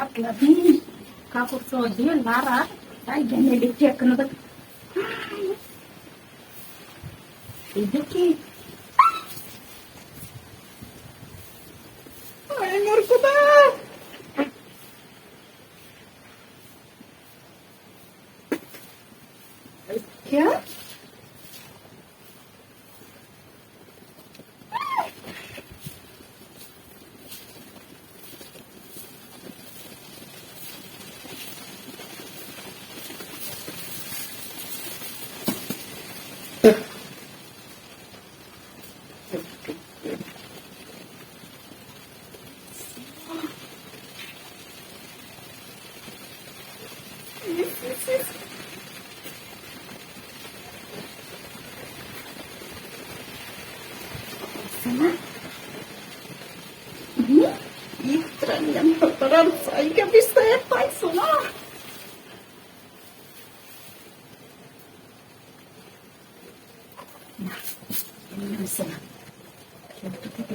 atladım. Kalkıp sordu. Lara. Ay genellikle yakınıdık. Dedi ki Ay Nurkuda. Kya? Yitrengen höpärältä, eikä pistä epäisunaa. Nah, ini bisa. Kita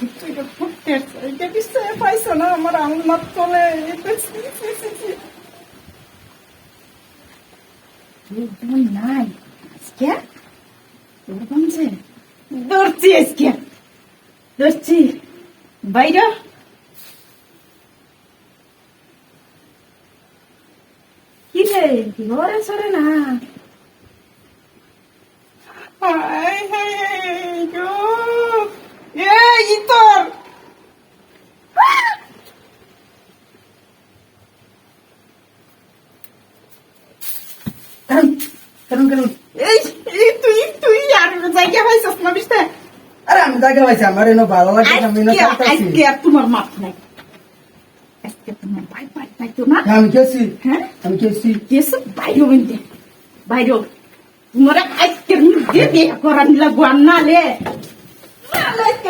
Tudo por terça. Deve ser apaixonada, morar uma tole. Tudo নাই আজকে এরকম যে ধরছি আজকে ধরছি বাইরে কি রে ঘরে সরে না কেন কেন? এই তুই তুই আর জায়গা পাইছস না বিস্তে আরে আমি জায়গা পাইছি আমার এনে ভালো লাগে আমি না আজকে আর তোমার মাপ নাই। আজকে তোমার ভাই ভাই ভাই তো না? আমি কেছি হ্যাঁ? আমি কেছি কেসে বাইরে হইতে বাইরে তোমার আজকে দিয়ে বিয়ে করার লাগবো আর নালে নালে আজকে